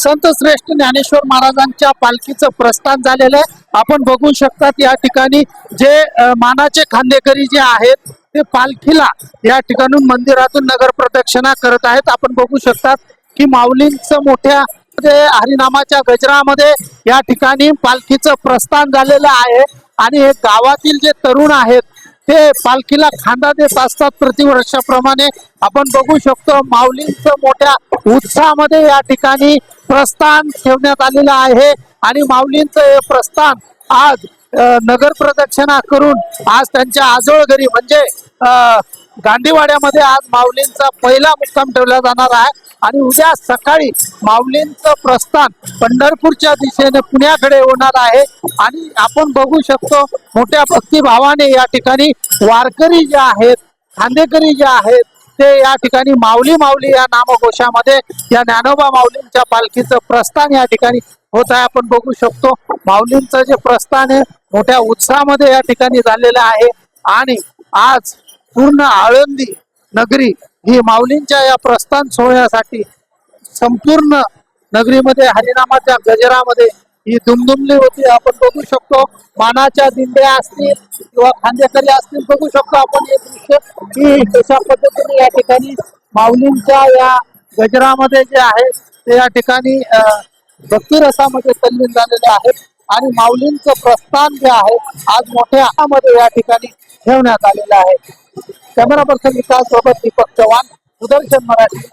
संत श्रेष्ठ ज्ञानेश्वर महाराजांच्या पालखीचं प्रस्थान झालेलं आहे. आपण बघू शकतात या ठिकाणी जे मानाचे खांदेकरी जे आहेत ते पालखीला या ठिकाणून मंदिरातून नगर प्रदक्षिणा करत आहेत. आपण बघू शकतात की माऊलींचं मोठ्या हरिनामाच्या गजरामध्ये या ठिकाणी पालखीचं प्रस्थान झालेलं आहे. आणि हे गावातील जे तरुण आहेत ते पालखीला खांदा देत असतात प्रतिवर्षाप्रमाणे. आपण बघू शकतो माऊलींचं मोठ्या उत्साहामध्ये या ठिकाणी प्रस्थान ठेवण्यात आलेलं आहे. आणि माऊलींचं हे प्रस्थान आज नगर प्रदक्षिणा करून आज त्यांच्या आजोळ घरी म्हणजे गांधीवाड्यामध्ये आज माऊलींचा पहिला मुक्काम ठेवला जाणार आहे. आणि उद्या सकाळी माऊलींचं प्रस्थान पंढरपूरच्या दिशेने पुण्याकडे होणार आहे. आणि आपण बघू शकतो मोठ्या भक्तिभावाने या ठिकाणी वारकरी जे आहेत खांदेकरी जे आहेत ते या ठिकाणी माऊली माऊली या नामघोषामध्ये या ज्ञानोबा माऊलींच्या पालखीचं प्रस्थान या ठिकाणी होत आहे. आपण बघू शकतो माऊलींचं जे प्रस्थान आहे मोठ्या उत्साहामध्ये या ठिकाणी झालेलं आहे. आणि आज पूर्ण आळंदी नगरी ही माऊलींच्या या प्रस्थान सोहळ्यासाठी संपूर्ण नगरीमध्ये हरिनामाच्या गजरामध्ये ही दुमदुमली होती. आपण बघू शकतो मानाच्या दिंड्या असतील किंवा खांदेकरी असतील बघू शकतो आपण हे दृश्य. की कशा पद्धतीने या ठिकाणी माऊलींच्या या गजरामध्ये जे आहे ते या ठिकाणी भक्तिरसामध्ये तल्लीन झालेले आहेत. आणि माऊलींचं प्रस्थान जे आहे आज मोठ्या मध्ये या ठिकाणी ठेवण्यात आलेलं आहे. कॅमेरा पर्सन विकास सोबत दीपक चव्हाण सुदर्शन मराठी